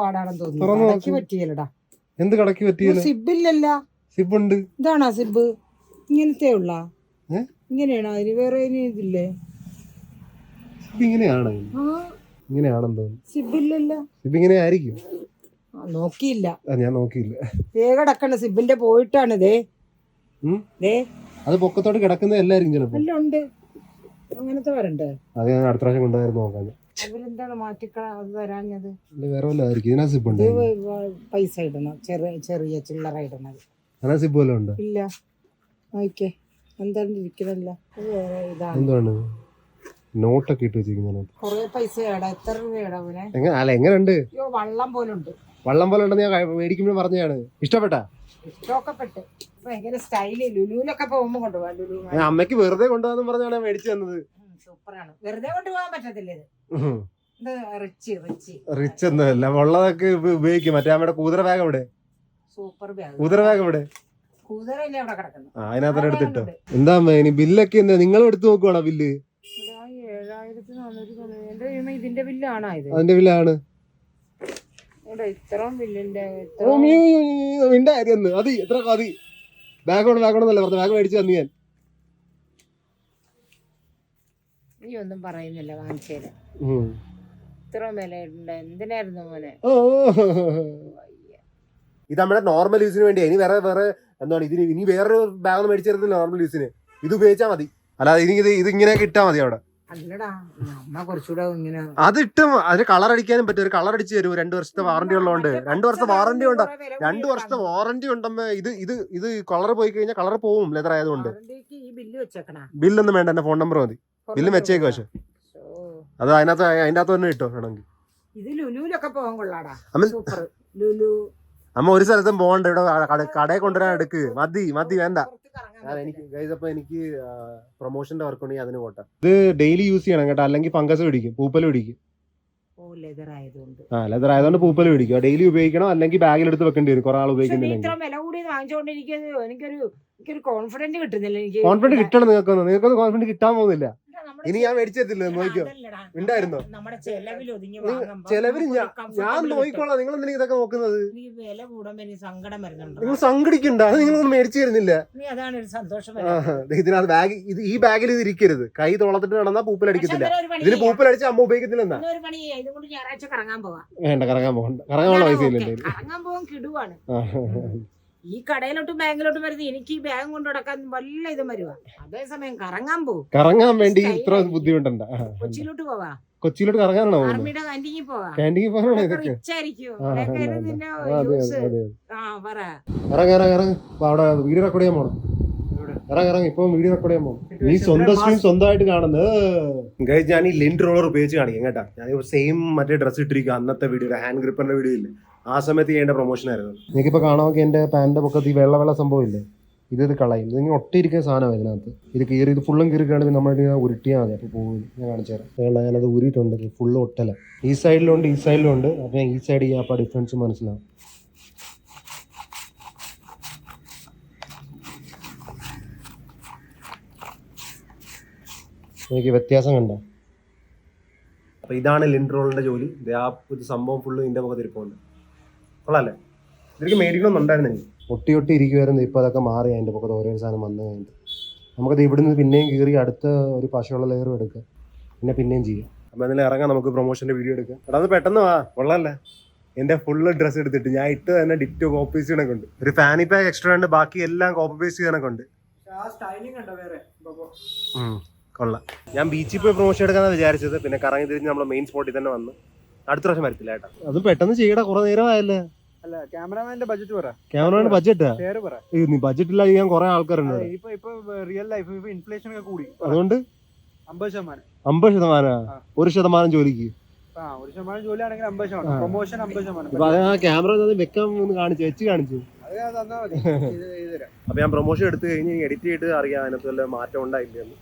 പാടാണെന്ന് തോന്നുന്നു. പറ്റിയല്ലടാ. എന്ത് കടക്കി പറ്റിയില്ല? സിബില്ലല്ല. സിബ് ഉണ്ട് ഇതാണോ സിബ്? ഇങ്ങനത്തെ ഉള്ള? ഇങ്ങനെയാണോ? അതിന് വേറെ ഇതില്ലേ? സിബ് ഇങ്ങനെയാണ്. ആ. ഇങ്ങനെയാണെന്ന് തോന്നുന്നു സിബില്ലല്ല സിബ് ഇങ്ങനെ ആയിരിക്കും. നോക്കിയില്ല. ഞാൻ നോക്കിയില്ല. സിബിന്റെ പോയിട്ടാണ് ദേ. അത് പൊക്കത്തോട്ട് കിടക്കുന്ന എല്ലാരും ചിലപ്പോ. ഉണ്ട്. അങ്ങനത്തെ വരണ്ടേ? അത് ഞാൻ അടുത്ത പ്രാവശ്യം കൊണ്ടുവരുന്ന നോക്കാൻ അവരെന്താണ് മാറ്റിക്കള അത് വരാഞ്ഞത്? വേറെ ഇതിനാ സിബ് ഉണ്ട് പൈസ ഇടണം. ചെറിയ ചെറിയ ചില്ലറ ഇടണത്. അതിനാ പോലെ ഉണ്ട്? ഇല്ല. ഓക്കേ എന്താണ് ഇരിക്കണല്ല അത് വേറെ ഇതാണ്. എന്താണ് നോട്ടൊക്കെ ഇട്ട് വെച്ചിരിക്കുന്നത് കുറേ പൈസ ഏടാ എത്ര രൂപ അവനെ എങ്ങനെ? അല്ല എങ്ങനെയുണ്ട്? അയ്യോ വള്ളം പോലുണ്ട്. വള്ളം പോലെ ഉണ്ടെന്ന് ഞാൻ കഴി- മേടിക്കുമ്പോൾ പറഞ്ഞതാണ്. ഇഷ്ടപ്പെട്ടാ? ഇഷ്ടമൊക്കെ ഭയങ്കര സ്റ്റൈൽ. ലുലുവിലൊക്കെ പോകുമ്പോ കൊണ്ടുപോകാം. ലുലു ഞാൻ അമ്മയ്ക്ക് വെറുതെ കൊണ്ടുവന്നു പറഞ്ഞാണ് ഞാൻ മേടിച്ചു തന്നത്. സൂപ്പറാണ്. വെറുതെ കൊണ്ടുപോകാൻ പറ്റത്തില്ല ഇത്. ഇത് റിച്ച് റിച്ച്. റിച്ച് എന്നല്ല ഉള്ളതൊക്കെ ഉപ- ഉപയോഗിക്കും. മറ്റേ അമ്മയുടെ കൂതറ ബാഗ് അവിടെ. സൂപ്പർ ബാഗ് കുതിര ബാഗ് ഇവിടെ കുതിരല്ലേ അവിടെ കിടക്കുന്നു ആ അതിനകത്ത് എടുത്തിട്ടോ. എന്താ അമ്മ ഇനി ബില്ലൊക്കെ എന്താ? നിങ്ങൾ എടുത്തു നോക്കുവാണോ ബില്ല്? ഏഴായിരത്തി നാനൂറ്റി തൊണ്ണൂറ്. ഇതിന്റെ ബില്ലാണോ ഇത്. അതിന്റെ ബില്ലാണ്. ഇവിടെ ഇത്രയും ബില്ലിന്റെ ഓ, മീ, നിന്റെ കാര്യം ഒന്ന്. മതി എത്ര മതി. ബാഗ് കൊണ്ട് ബാഗ് കൊണ്ടല്ല പറഞ്ഞ ബാഗ് മേടിച്ചു തന്നു ഞാൻ. നീ ഒന്നും പറയുന്നില്ല വാങ്ങിച്ചു തരാം ഉം. വില എന്തിനായിരുന്നു മോനെ. ഇത് നമ്മുടെ നോർമൽ യൂസിന് വേണ്ടി. ഇനി വേറെ വേറെ എന്താണ്? ഇതിന് ഇനി വേറൊരു ബാഗ് മേടിച്ചിരുന്നില്ല നോർമൽ യൂസിന് ഇത് ഉപയോഗിച്ചാൽ മതി. അല്ലാതെ ഇനി ഇത് ഇത് ഇങ്ങനെ ഇട്ടാ മതി അവിടെ. അത് ഇട്ട് അതിന് കളർ അടിക്കാനും പറ്റും. ഒരു കളർ അടിച്ച് തരും. രണ്ടു വർഷത്തെ വാറന്റി ഉള്ളതുകൊണ്ട്. രണ്ടു വർഷത്തെ വാറന്റി ഉണ്ടോ? രണ്ടു വർഷത്തെ വാറന്റി ഉണ്ടെന്ന് ഇത് ഇത് ഇത് കളർ പോയി കഴിഞ്ഞാൽ കളർ പോവും ലെതർ ആയതുകൊണ്ട്. ബില്ലൊന്നും വേണ്ട. എന്റെ ഫോൺ നമ്പർ മതി. ബില്ല് വെച്ചേക്ക് പക്ഷെ. അത് അതിനകത്ത് അതിന്റെ അകത്ത് തന്നെ ഇട്ടോ വേണമെങ്കിൽ. ഇത് ലുലുവിലൊക്കെ പോകാൻ കൊള്ളാടാ. ലുലു അമ്മ ഒരു സ്ഥലത്തും പോകണ്ട. ഇവിടെ കട- കടയിൽ കൊണ്ടുവരാൻ എടുക്ക്. മതി മതി വേണ്ട. എനിക്ക് അപ്പൊ എനിക്ക് പ്രൊമോഷന്റെ വർക്ക് ഉണ്ടെങ്കിൽ അതിന് പോട്ടെ. ഇത് ഡെയിലി യൂസ് ചെയ്യണം കേട്ടോ. അല്ലെങ്കിൽ ഫംഗസ് പിടിക്കും. പൂപ്പൽ പിടിക്കും. ഓ ലെതർ ആയതുകൊണ്ട്. ആ ലെതർ ആയതുകൊണ്ട് പൂപ്പൽ പിടിക്കും. ഡെയിലി ഉപയോഗിക്കണം. അല്ലെങ്കിൽ ബാഗിൽ എടുത്ത് വെക്കേണ്ടി വരും. കുറെ ആൾ ഉപയോഗിക്കുന്നില്ലെങ്കിൽ. കോൺഫിഡന്റ് കിട്ടുന്നില്ല എനിക്ക്. കോൺഫിഡന്റ് കിട്ടണം നിങ്ങൾക്ക് നിങ്ങൾക്ക് കോൺഫിഡന്റ് കിട്ടാൻ പോകുന്നില്ല. ഇനി ഞാൻ മേടിച്ചെത്തില്ല? നോക്കിയോ. ഉണ്ടായിരുന്നോ? നമ്മുടെ ചെലവിൽ ഒതുങ്ങി ഞാൻ നോക്കിക്കോളാം. നിങ്ങൾ എന്തിനാ ഇതൊക്കെ നോക്കുന്നത്? എനിക്ക് വില കൂടുമ്പോ എനിക്ക് സങ്കടം വരുന്നുണ്ട്? നിങ്ങൾ സംഘടിക്കണ്ട അത് നിങ്ങളൊന്നും മേടിച്ചു തരുന്നില്ല നീ അതാണ് ഒരു സന്തോഷം ഇതിനകത്ത് ബാഗ് ഇത് ഈ ബാഗിൽ ഇത് ഇരിക്കരുത്. കൈ തോളത്തിട്ട് നടന്നാ പണി ഇതിന് അടിച്ച് അമ്മ ഉപയോഗിക്കത്തില്ല എന്നാ ഞായറാഴ്ച കറങ്ങാൻ പോവാ. വേണ്ട കറങ്ങാൻ പോകണ്ട. കറങ്ങാനുള്ള പൈസ കറങ്ങാൻ പോകാൻ കിടുവാണ്. ഈ കടയിലോട്ടും ബാങ്കിലോട്ടും വരുന്നത് എനിക്ക് ഈ ബാഗ് കൊണ്ട് നടക്കാൻ വല്ല ഇതും വരുവാ. അതേസമയം കറങ്ങാൻ പോകും കറങ്ങാൻ വേണ്ടി ഇത്ര. ബുദ്ധിമുട്ടണ്ട. കൊച്ചിയിലോട്ട് പോവാ. കൊച്ചിയിലോട്ട് കറങ്ങാനാണോ ആർമിയുടെ കാന്റീനിൽ പോവാ. കാന്റീനിൽ പോകാനാണോ ഇതൊക്കെ? ഇറങ്ങ ഇറങ്ങ ഇറങ്ങ. അവിടെ വീഡിയോ റെക്കോർഡ് ചെയ്യാൻ പോണം. ഇറങ്ങ ഇറങ്ങ. ഇപ്പൊ വീഡിയോ റെക്കോർഡ് ചെയ്യാൻ പോണം. നീ സ്വന്തം സ്ക്രീൻ സ്വന്തമായിട്ട് കാണുന്നത്. ഞാൻ ഈ ലിൻഡ് റോളർ ഉപയോഗിച്ച് കാണിക്കാം കേട്ടാ. ഞാൻ സെയിം മറ്റേ ഡ്രസ് ഇട്ടിരിക്കുക അന്നത്തെ വീഡിയോ ഹാൻഡ് ഗ്രിപ്പറിന്റെ വീഡിയോ ഇല്ലേ? ആ സമയത്ത് ചെയ്യേണ്ട പ്രൊമോഷൻ ആയിരുന്നു. നിങ്ങൾക്കിപ്പോ കാണാമൊക്കെ എന്റെ പാന്റെ പൊക്കത്ത് ഈ വെള്ള വെള്ള സംഭവം ഇല്ലേ? ഇത് ഇത് കളയും. ഇതിങ്ങനെ ഒട്ടിയിരിക്കുന്ന സാധനമാണ് ഇതിനകത്ത്. ഇത് കീറി ഇത് ഫുള്ളും കീറിക്കുകയാണെങ്കിൽ നമ്മൾ ഉരുട്ടിയാൽ മതി. അപ്പോൾ പോകും ഞാൻ കാണിച്ചു തരാം. വേണ്ട ഞാനത് ഊരിയിട്ടുണ്ട് ഫുള്ള് ഒട്ടല. ഈ സൈഡിലുണ്ട് ഈ സൈഡിലുണ്ട് അപ്പോൾ ഞാൻ ഈ സൈഡ് ചെയ്യാം. അപ്പോൾ ഡിഫറൻസ് മനസ്സിലാവും. എനിക്ക് വ്യത്യാസം കണ്ടോ? അപ്പോൾ ഇതാണ് ലിൻഡ്രോളിന്റെ ജോലി. ഇത് ആ ഒരു സംഭവം ഫുള്ള് ഇതിന്റെ മുഖത്ത് കൊള്ളാല്ലേ? ഇതിലേക്ക് എനിക്ക് ഒട്ടി ഒട്ടി ഇരിക്കുമായിരുന്നു ഇപ്പോൾ അതൊക്കെ മാറി അതിന്റെ പൊക്കത്ത് ഓരോ സാധനം വന്നു കഴിഞ്ഞിട്ട്. നമുക്കത് ഇവിടുന്ന് പിന്നെയും കീറി അടുത്ത ഒരു പശുള്ള ലെയറും എടുക്കാം. പിന്നെ പിന്നെയും ചെയ്യാം. അപ്പൊ അതിൽ ഇറങ്ങാം. നമുക്ക് പ്രൊമോഷന്റെ വീഡിയോ എടുക്കാം. എടാ അത് പെട്ടെന്ന് വാ. കൊള്ളല്ലേ? എന്റെ ഫുള്ള് ഡ്രസ്സ് എടുത്തിട്ട്. ഞാൻ ഇട്ട് തന്നെ ഡിറ്റോ കോപ്പി പേസ്റ്റ് ചെയ്യണൊക്കെ ഉണ്ട്. ഒരു ഫാനി പാക്ക് എക്സ്ട്രാ ഉണ്ട് ബാക്കി എല്ലാം കോപ്പി പേസ്റ്റ് ചെയ്യണൊക്കെ ഉണ്ട്. ആ സ്റ്റൈലിംഗ് ഉണ്ടോ വേറെ? ഇപ്പൊ ഉം, കൊള്ളാം. ഞാൻ ബീച്ചിൽ പോയി പ്രൊമോഷൻ എടുക്കാന്നാണ് വിചാരിച്ചത്. പിന്നെ കറങ്ങി തിരിഞ്ഞ് നമ്മൾ മെയിൻ സ്പോട്ടിൽ തന്നെ വന്ന്. അടുത്ത പ്രാവശ്യം വരത്തില്ല ഏട്ടാ അത് പെട്ടെന്ന് ചെയ്യടാ. കുറെ നേരമായല്ലേ അല്ല ക്യാമറമാന്റെ ബഡ്ജറ്റ് പറ. ക്യാമറമാന്റെ ബഡ്ജറ്റാ ഷെയർ പറ. നീ ബഡ്ജറ്റ് ഇല്ലാതെ ഞാൻ കുറെ ആൾക്കാരുണ്ട് ഇവിടെ. ഇപ്പൊ ഇപ്പൊ റിയൽ ലൈഫ് ഇപ്പൊ ഇൻഫ്ലേഷൻ ഒക്കെ കൂടി. അതുകൊണ്ട്? അമ്പത് ശതമാനം. അമ്പത് ശതമാനം. ഒരു ശതമാനം ജോലിക്ക്? ആ ഒരു ശതമാനം ജോലിയാണെങ്കിൽ അമ്പത് ശതമാനം. ആ. പ്രൊമോഷൻ അമ്പത് ശതമാനം. ക്യാമറ വെക്കാൻ ഒന്ന് കാണിച്ചു വെച്ച് കാണിച്ചു. അപ്പൊ ഞാൻ പ്രൊമോഷൻ എടുത്തു കഴിഞ്ഞ് എഡിറ്റ് ചെയ്തിട്ട് അറിയാം അതിനകത്ത് വല്ല മാറ്റം ഉണ്ടായില്ലെന്ന്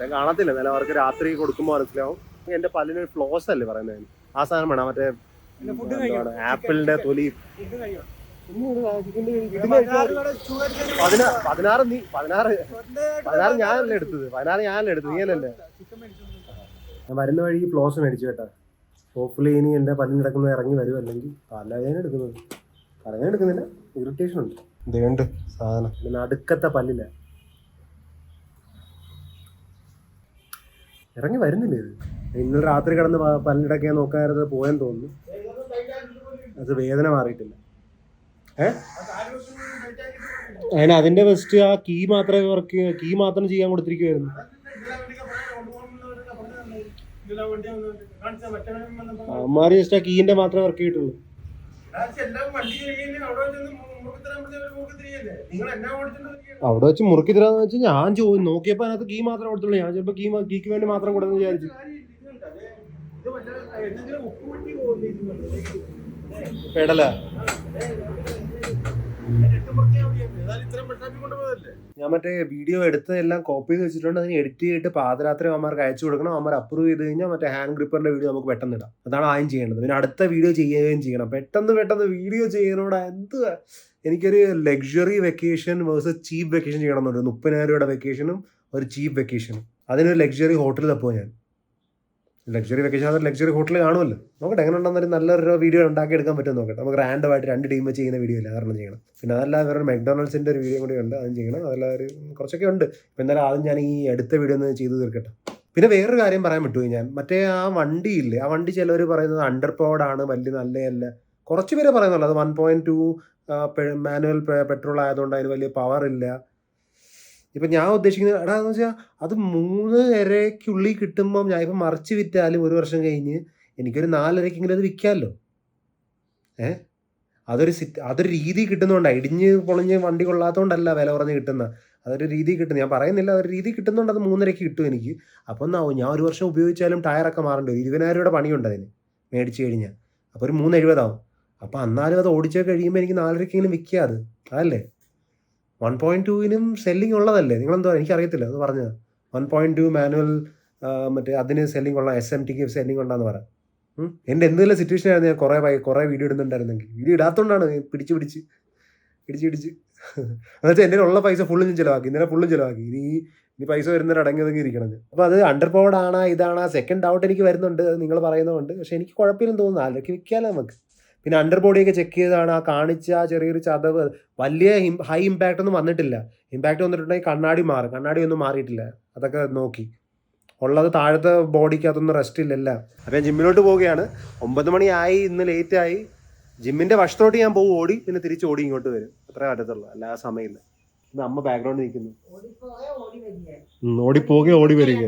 ഞാൻ കാണത്തില്ല. എന്നാലും അവർക്ക് രാത്രി കൊടുക്കുമ്പോൾ മനസ്സിലാവും. എന്റെ പല്ലിന് ഫ്ലോസ് അല്ലേ പറയുന്നത്. ആ സാധനം വേണം? മറ്റേ ആപ്പിളിന്റെ തൊലി. പതിനാറ് നീ പതിനാറ് പതിനാറ് ഞാനല്ലേ എടുത്തത്. പതിനാറ് ഞാനല്ലേ എടുത്തത്. നീ അല്ലല്ലേ? ഞാൻ വരുന്ന വഴിക്ക് ഫ്ലോസ് മേടിച്ചു കേട്ടാ. ഹോപ്പ്ഫുള്ളി ഇനി എന്റെ പല്ലിന് കിടക്കുന്നത് ഇറങ്ങി വരും. അല്ലെങ്കിൽ പലവേന എടുക്കുന്നത്. പലവേന എടുക്കുന്നില്ല. ഇറിറ്റേഷൻ ഉണ്ട്. ഇതുണ്ട് സാധനം. പിന്നെ അടുക്കത്തെ പല്ലില്ല ഇറങ്ങി വരുന്നില്ല ഇത്? ഇന്നലെ രാത്രി കിടന്ന് പല്ലിടക്കെ നോക്കാറുണ്ട് പോയെന്ന് തോന്നുന്നു. അത് വേദന മാറിയിട്ടില്ല. ഏ? അതിന് അതിന്റെ ബെസ്റ്റ് ആ കീ മാത്രമേ വർക്ക് കീ മാത്രം ചെയ്യാൻ കൊടുത്തിരിക്കുവായിരുന്നു. അമ്മാര് ജസ്റ്റ് ആ കീന്റെ മാത്രമേ വർക്ക് ചെയ്തിട്ടുള്ളൂ. അവിടെ വെച്ച് മുറുക്കി തരാന്ന് വെച്ചാൽ ഞാൻ നോക്കിയപ്പോ അതിനകത്ത് കീ മാത്രം കൊടുത്തുള്ളൂ. ഞാൻ ചിലപ്പോ കീ കീക്ക് വേണ്ടി മാത്രം കൊടുത്തെന്ന് വിചാരിച്ചു. ഞാൻ മറ്റേ വീഡിയോ എടുത്ത് എല്ലാം കോപ്പി ചെയ്ത് വെച്ചിട്ടുണ്ട്. അതിന് എഡിറ്റ് ചെയ്തിട്ട് പാദരാത്രി അവന്മാർക്ക് അയച്ചു കൊടുക്കണം. അവന്മാർ അപ്രൂവ് ചെയ്ത് കഴിഞ്ഞാൽ മറ്റേ ഹാൻഡ് ഗ്രിപ്പറിന്റെ വീഡിയോ നമുക്ക് പെട്ടെന്ന് ഇടാം. അതാണ് ആദ്യം ചെയ്യേണ്ടത്. പിന്നെ അടുത്ത വീഡിയോ ചെയ്യുകയും ചെയ്യണം. പെട്ടെന്ന് പെട്ടെന്ന് വീഡിയോ ചെയ്യുന്നതോടെ എന്തുവാ? എനിക്കൊരു luxury vacation versus cheap vacation ചെയ്യണം എന്നുണ്ട് മുപ്പതിനായിരം രൂപയുടെ വെക്കേഷനും ഒരു ചീപ്പ് വെക്കേഷനും അതിനൊരു ലക്ഷറി ഹോട്ടലിൽ തപ്പോ ഞാൻ. ലക്ഷറി വെക്കേഷൻ അതൊരു ലക്ഷറി ഹോട്ടൽ കാണുമല്ലോ. നോക്കട്ടെ എങ്ങനെ ഉണ്ടെന്നൊരു നല്ലൊരു വീഡിയോ ഉണ്ടാക്കി എടുക്കാൻ പറ്റും നോക്കട്ടെ. നമുക്ക് റാൻഡമായിട്ട് രണ്ട് ടീം വെച്ച് ചെയ്യുന്ന വീഡിയോ ഇല്ല കാരണം ചെയ്യണം. പിന്നെ അതല്ലാതെ വേറെ മെക്ഡൊണാൾഡ്സിന്റെ ഒരു വീഡിയോ കൂടി ഉണ്ട് അതും ചെയ്യണം. അതെല്ലാം ഒരു കുറച്ചൊക്കെ ഉണ്ട്. ഇപ്പം എന്തായാലും ആദ്യം ഞാൻ ഈ അടുത്ത വീഡിയോ ഒന്ന് ചെയ്തു തീർക്കട്ടെ. പിന്നെ വേറൊരു കാര്യം പറയാൻ പറ്റുമോ ഞാൻ. മറ്റേ ആ വണ്ടി ഇല്ലേ ആ വണ്ടി ചിലവർ പറയുന്നത് അണ്ടർ പവർഡാണ് വലിയ നല്ലതല്ല കുറച്ച് പേര് പറയുന്നുള്ളൂ അത് one point two manual petrol ആയതുകൊണ്ട് അതിന് വലിയ പവർ ഇല്ല. ഇപ്പം ഞാൻ ഉദ്ദേശിക്കുന്നത് എടാ എന്ന് വെച്ചാൽ അത് മൂന്ന് ഇരയ്ക്കുള്ളിൽ കിട്ടുമ്പം ഞാൻ ഇപ്പം മറിച്ച് വിറ്റാലും ഒരു വർഷം കഴിഞ്ഞ് എനിക്കൊരു നാലരയ്ക്കെങ്കിലും അത് വിൽക്കാമല്ലോ. ഏ? അതൊരു സിറ്റ് അതൊരു രീതി കിട്ടുന്നതുകൊണ്ടാണ് ഇടിഞ്ഞ് പൊളിഞ്ഞ് വണ്ടി കൊള്ളാത്തതുകൊണ്ടല്ല വില കുറഞ്ഞ് കിട്ടുന്ന. അതൊരു രീതി കിട്ടുന്നത് ഞാൻ പറയുന്നില്ല അതൊരു രീതി കിട്ടുന്നതുകൊണ്ട് അത് മൂന്നരയ്ക്ക് കിട്ടും എനിക്ക്. അപ്പം ഞാൻ ഒരു വർഷം ഉപയോഗിച്ചാലും ടയറൊക്കെ മാറേണ്ടി ഇരുപതിനായിരം രൂപയുടെ പണിയുണ്ട് അതിന് മേടിച്ച് കഴിഞ്ഞാൽ. അപ്പോൾ ഒരു മൂന്ന് എഴുപതാവും അപ്പോൾ എന്നാലും അത് ഓടിച്ചേ കഴിയുമ്പോൾ എനിക്ക് നാലരയ്ക്കെങ്കിലും വിൽക്കുക അത്. അതല്ലേ? വൺ പോയിന്റ് ടുവിനും സെല്ലിംഗ് ഉള്ളതല്ലേ? നിങ്ങളെന്തോ എനിക്കറിയത്തില്ല അത് പറഞ്ഞത്. വൺ പോയിന്റ് ടു മാനുവൽ മറ്റേ അതിന് സെല്ലിംഗ് ഉള്ള എസ് എം ടിക്ക് സെല്ലിംഗ് ഉണ്ടെന്ന് പറയാം. എന്റെ എന്തെങ്കിലും സിറ്റുവേഷൻ ആയിരുന്നു ഞാൻ കുറേ കുറേ വീഡിയോ ഇടുന്നുണ്ടായിരുന്നെങ്കിൽ. വീഡിയോ ഇടാത്തതുകൊണ്ടാണ് പിടിച്ച് പിടിച്ച് പിടിച്ച് പിടിച്ച്. എന്നുവെച്ചാൽ എന്റെ ഉള്ള പൈസ ഫുള്ളും ഞാൻ ചിലവാക്കി ഇന്നലെ ഫുള്ളും ചിലവാക്കി. ഇനി ഇനി പൈസ വരുന്നവർ അടങ്ങിയതെങ്കിൽ ഇരിക്കണം. അപ്പോൾ അത് അണ്ടർ പവർഡ് ആണ് ഇതാണ് സെക്കൻഡ് ഡൗട്ട് എനിക്ക് വരുന്നുണ്ട് അത് നിങ്ങൾ പറയുന്നതുകൊണ്ട്. പക്ഷേ എനിക്ക് കുഴപ്പമില്ലെന്ന് തോന്നുന്നു. ആലോചിക്കാലോ നമുക്ക്. പിന്നെ അണ്ടർ ബോഡിയൊക്കെ ചെക്ക് ചെയ്താണ് ആ കാണിച്ച ആ ചെറിയൊരു ചതവ് വലിയ ഹൈ ഇമ്പാക്റ്റ് ഒന്നും വന്നിട്ടില്ല. ഇമ്പാക്റ്റ് വന്നിട്ടുണ്ടെങ്കിൽ കണ്ണാടി മാറും. കണ്ണാടി ഒന്നും മാറിയിട്ടില്ല. അതൊക്കെ നോക്കി. ഉള്ളത് താഴത്തെ ബോഡിക്ക് അതൊന്നും റെസ്റ്റ് ഇല്ലല്ല. അപ്പം ഞാൻ ജിമ്മിലോട്ട് പോവുകയാണ്. ഒമ്പത് മണിയായി ഇന്ന് ലേറ്റ് ആയി. ജിമ്മിന്റെ വശത്തോട്ട് ഞാൻ പോകും ഓടി പിന്നെ തിരിച്ച് ഓടി ഇങ്ങോട്ട് വരും. അത്രേ പറ്റത്തുള്ളൂ. അല്ല ആ സമയമില്ല. ഇന്ന് അമ്മ ബാക്ക്ഗ്രൗണ്ട് നിൽക്കുന്നു. ഓടിപ്പോകെ ഓടി വരിക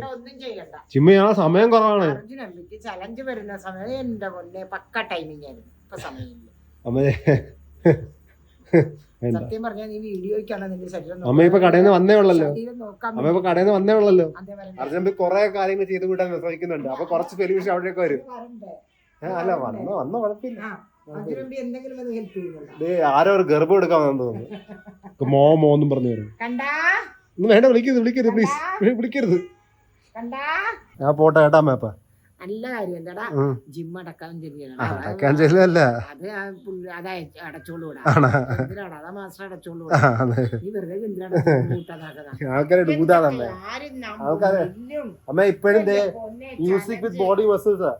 ജിമ്മി ആ സമയം കുറവാണ്. ചലഞ്ച് വരുന്ന സമയം എന്റെ പക്ക ടൈമിംഗ് ആയിരുന്നു. സത്യം പറഞ്ഞാൽ നീ വീഡിയോയ്ക്കാണ് നിന്റെ ശരീരം അമ്മ ഇപ്പൊ കടയിൽ നിന്ന് വന്നേ ഉള്ളല്ലോ. അമ്മ ഇപ്പൊ കടയിൽ നിന്ന് വന്നേ ഉള്ളല്ലോ. അർജുൻ കുറെ കാര്യങ്ങൾ ചെയ്ത് കൂട്ടാൻ ശ്രമിക്കുന്നുണ്ട് അപ്പൊ കുറച്ച് ടെലിവിഷൻ അവിടെയൊക്കെ വരും. അല്ല വന്ന വന്ന കുഴപ്പമില്ല. ആരോ ഒരു ഗർഭം എടുക്കാൻ തോന്നുന്നു. മോ മോ എന്നും പറഞ്ഞു തരും. വേണ്ട വിളിക്കരുത് വിളിക്കരുത് പ്ലീസ് വിളിക്കരുത്. ഞാൻ പോട്ടെ കേട്ടാ അമ്മ നല്ല കാര്യം. എന്താടാ. ജിം അടക്കാൻ ചെല്ലുകയാണ്. ചെല്ലല്ല അത് അത് അടച്ചോളൂടാ അതാ മാസ്റ്റർ അടച്ചോളൂടാ നീ വെറുതെ അമ്മ ഇപ്പോഴും music with body muscles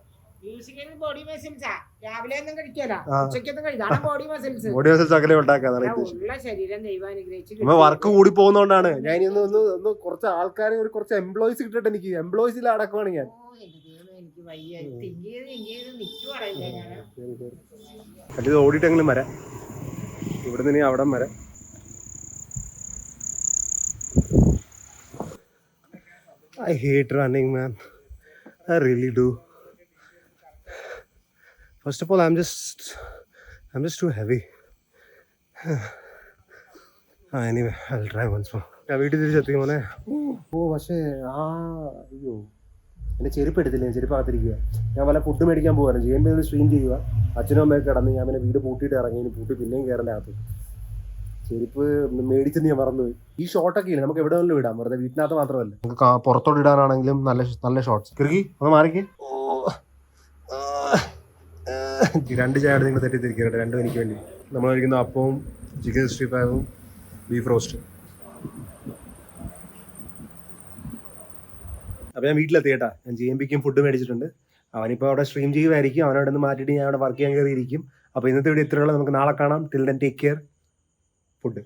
body മസിൽസാ രാവിലെ ഒന്നും കഴിക്കല. ഉച്ചക്കൊന്നും കഴിക്കാം കഴിക്കാണ് ബോഡി മസിൽസ് ബോഡി മസിൽസ് അകലെ ഉണ്ടാക്കാതാണ് ഉള്ള ശരീരം ദൈവം അനുഗ്രഹിച്ച് വർക്ക് കൂടി പോകുന്നോണ്ടാണ്. ഞാൻ ഒന്ന് കുറച്ച് ആൾക്കാരെ ഒരു കുറച്ച് എംപ്ലോയീസ് കിട്ടിട്ട് എനിക്ക് എംപ്ലോയീസിൽ അടക്കമാണ് ഞാൻ. എനിക്ക് വയ്യ. തിങ്ക് ചെയ്ത് തിങ്ക് ചെയ്ത് നിൽക്കുവാടല്ലേ ഞാൻ അത് ഓടിയിട്ടെങ്കിലും വരാം. ഇവിടെ നിന്ന് അവിടെ വരാം. I hate running man I really do first of all I am just I am just too heavy ah anyway I try once more ഞാൻ വീട്ടിൽ തിരിച്ചെത്തിക്കും മോനെ? ഓ പക്ഷേ ആ അയ്യോ. എന്റെ ചെരുപ്പ് എടുത്തില്ല? ഞാൻ ചെരുപ്പ് അകത്തിരിക്കുക ഞാൻ വല്ല ഫുഡ് മേടിക്കാൻ പോകാറ് ചെയ്യുമ്പോൾ സ്ട്രീം ചെയ്യുക അച്ഛനും അമ്മയൊക്കെ കിടന്ന് ഞാൻ പിന്നെ വീട് പൂട്ടിയിട്ട് ഇറങ്ങി. ഇനി പൂട്ടി പിന്നെയും കയറേണ്ട അകത്ത്. ചെരുപ്പ് മേടിച്ചെന്ന് ഞാൻ മറന്നുപോയി. ഈ ഷോട്ടൊക്കെ ഇല്ല? നമുക്ക് എവിടെ വേണമെങ്കിലും ഇടാം. വെറുതെ വീട്ടിനകത്ത് മാത്രമല്ല. നമുക്ക് പുറത്തോട്ട് ഇടാനാണെങ്കിലും നല്ല നല്ല ഷോർട്ട്സ് കിറുകി ഒന്ന് മാറിക്ക് രണ്ട് ചായ നിങ്ങൾ തെറ്റിദ്ധരിക്കട്ടെ രണ്ട് എനിക്ക് വേണ്ടി. നമ്മൾ കഴിക്കുന്ന അപ്പവും ചിക്കൻ സിക്സ്റ്റി ഫൈവും ബീഫ് റോസ്റ്റ് അപ്പോൾ ഞാൻ വീട്ടിലെത്തി ഞാൻ ജി എം പിക്കും ഫുഡ് മേടിച്ചിട്ടുണ്ട്. അവനിപ്പോ അവിടെ സ്ട്രീം ചെയ്യുമായിരിക്കും അവനവിടെ നിന്ന് മാറ്റിയിട്ട് ഞാൻ അവിടെ വർക്ക് ചെയ്യാൻ കയറിയിരിക്കും അപ്പോൾ ഇന്നത്തെ വീഡിയോ ഇത്രയുള്ള നമുക്ക് നാളെ കാണാം. Till then take care food